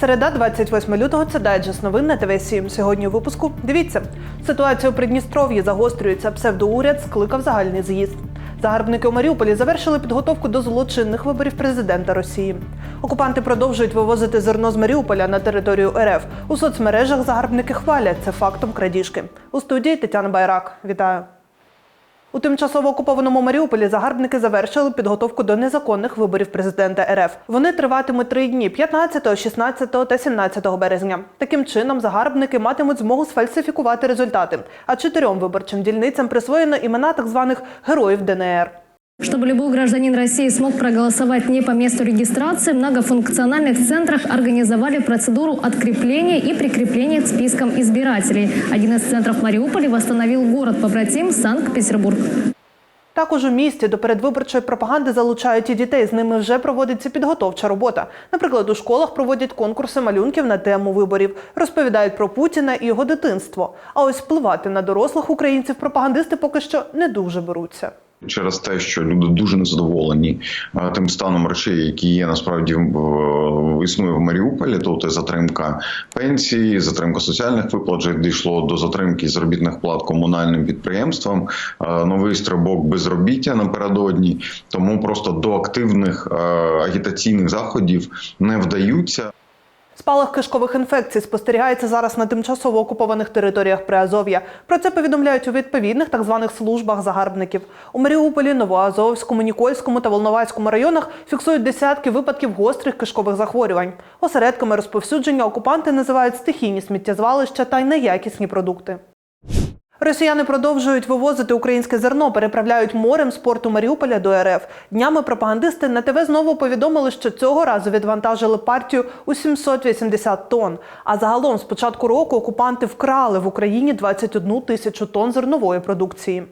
Середа, 28 лютого. Це дайджест новин на ТВ 7 Сьогодні у випуску. Дивіться, ситуація у Придністров'ї загострюється. Псевдоуряд скликав загальний з'їзд. Загарбники у Маріуполі завершили підготовку до злочинних виборів президента Росії. Окупанти продовжують вивозити зерно з Маріуполя на територію РФ. У соцмережах загарбники хвалять це фактом крадіжки. У студії Тетяна Байрак. Вітаю. У тимчасово окупованому Маріуполі загарбники завершили підготовку до незаконних виборів президента РФ. Вони триватимуть три дні 15, 16 та 17 березня. Таким чином, загарбники матимуть змогу сфальсифікувати результати. А чотирьом виборчим дільницям присвоєно імена так званих героїв ДНР. Чтобы любой гражданин России смог проголосовать не по месту регистрации, в многофункциональных центрах организовали процедуру открепления и прикрепления к спискам избирателей. Один из центров Мариуполя восстановил город-побратим Санкт-Петербург. Також у місті до передвиборчої пропаганди залучають і дітей. З ними вже проводиться підготовча робота. Наприклад, у школах проводять конкурси малюнків на тему виборів, розповідають про Путіна і його дитинство. А ось впливати на дорослих українців пропагандисти поки що не дуже беруться. Через те, що люди дуже незадоволені е, тим станом речей, які є насправді існує в Маріуполі, тобто затримка пенсії, затримка соціальних виплат, вже дійшло до затримки заробітних плат комунальним підприємствам, е, новий стрибок безробіття напередодні. Тому просто до активних е, агітаційних заходів не вдаються. Спалах кишкових інфекцій спостерігається зараз на тимчасово окупованих територіях Приазов'я. Про це повідомляють у відповідних так званих службах загарбників. У Маріуполі, Новоазовському, Нікольському та Волноваському районах фіксують десятки випадків гострих кишкових захворювань. Осередками розповсюдження окупанти називають стихійні сміттєзвалища та й неякісні продукти. Росіяни продовжують вивозити українське зерно, переправляють морем з порту Маріуполя до РФ. Днями пропагандисти на ТВ знову повідомили, що цього разу відвантажили партію у 780 тонн. А загалом з початку року окупанти вкрали в Україні 21 тисячу тонн зернової продукції.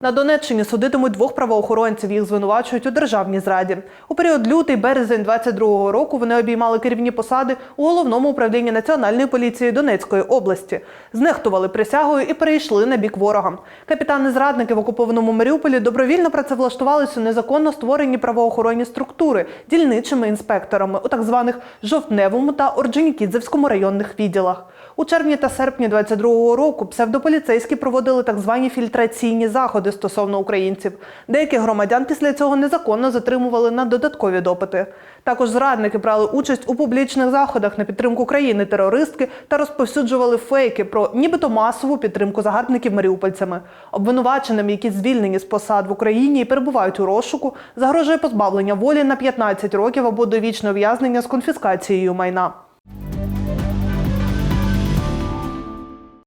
На Донеччині судитимуть двох правоохоронців. Їх звинувачують у державній зраді. У період лютий-березень 22-го року вони обіймали керівні посади у головному управлінні національної поліції Донецької області, знехтували присягою і перейшли на бік ворога. Капітани-зрадники в окупованому Маріуполі добровільно працевлаштувалися у незаконно створені правоохоронні структури дільничими інспекторами у так званих жовтневому та Орджонікідзевському районних відділах. У червні та серпні 22-го року псевдополіцейські проводили так звані фільтраційні заходи стосовно українців. Деяких громадян після цього незаконно затримували на додаткові допити. Також зрадники брали участь у публічних заходах на підтримку країни терористки та розповсюджували фейки про нібито масову підтримку загарбників маріупольцями. Обвинуваченим, які звільнені з посад в Україні і перебувають у розшуку, загрожує позбавлення волі на 15 років або довічне ув'язнення з конфіскацією майна.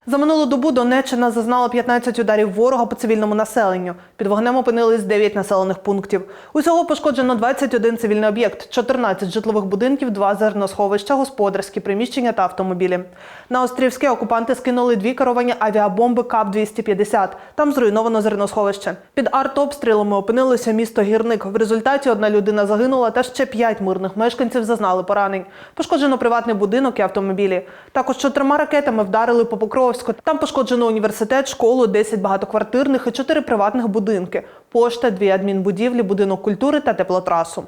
За минулу добу Донеччина зазнала 15 ударів ворога по цивільному населенню. Під вогнем опинились 9 населених пунктів. Усього пошкоджено 21 цивільний об'єкт, 14 житлових будинків, 2 зерносховища, господарські приміщення та автомобілі. На Острівське окупанти скинули дві керовані авіабомби КАП-250. Там зруйновано зерносховище. Під артобстрілами опинилося місто Гірник. В результаті одна людина загинула та ще 5 мирних мешканців зазнали поранень. Пошкоджено приватний будинок і автомобілі. Також чотирма ракетами вдарили по Покровську. Там пошкоджено університет, школу, 10 багатоквартирних і 4 приватних будинки, пошта, дві адмінбудівлі, будинок культури та теплотрасу.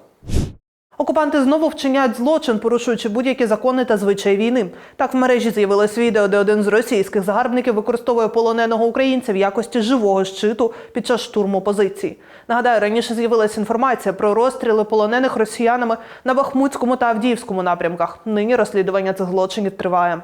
Окупанти знову вчиняють злочин, порушуючи будь-які закони та звичаї війни. Так в мережі з'явилось відео, де один з російських загарбників використовує полоненого українця в якості живого щиту під час штурму позицій. Нагадаю, раніше з'явилася інформація про розстріли полонених росіянами на Бахмутському та Авдіївському напрямках. Нині розслідування цих злочинів триває.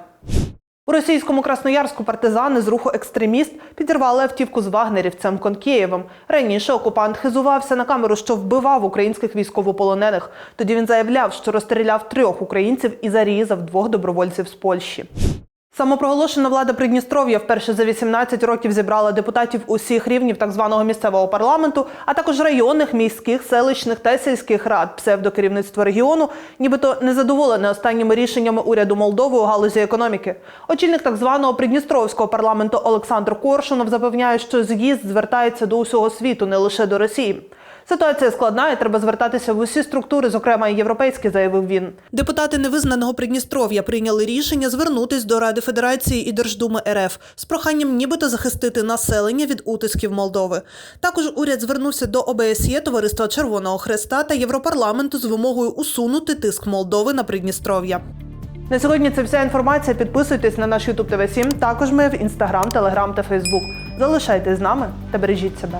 У російському Красноярську партизани з руху екстреміст підірвали автівку з вагнерівцем Конкєєвим. Раніше окупант хизувався на камеру, що вбивав українських військовополонених. Тоді він заявляв, що розстріляв трьох українців і зарізав двох добровольців з Польщі. Самопроголошена влада Придністров'я вперше за 18 років зібрала депутатів усіх рівнів так званого місцевого парламенту, а також районних, міських, селищних та сільських рад. Псевдокерівництво регіону, нібито незадоволене останніми рішеннями уряду Молдови у галузі економіки. Очільник так званого Придністровського парламенту Олександр Коршунов запевняє, що з'їзд звертається до усього світу, не лише до Росії. Ситуація складна і треба звертатися в усі структури, зокрема і європейські, заявив він. Депутати невизнаного Придністров'я прийняли рішення звернутись до Ради Федерації і Держдуми РФ з проханням нібито захистити населення від утисків Молдови. Також уряд звернувся до ОБСЄ, Товариства Червоного Хреста та Європарламенту з вимогою усунути тиск Молдови на Придністров'я. На сьогодні це вся інформація. Підписуйтесь на наш YouTube TV 7 Також ми в Instagram, Telegram та Facebook. Залишайтесь з нами та бережіть себе.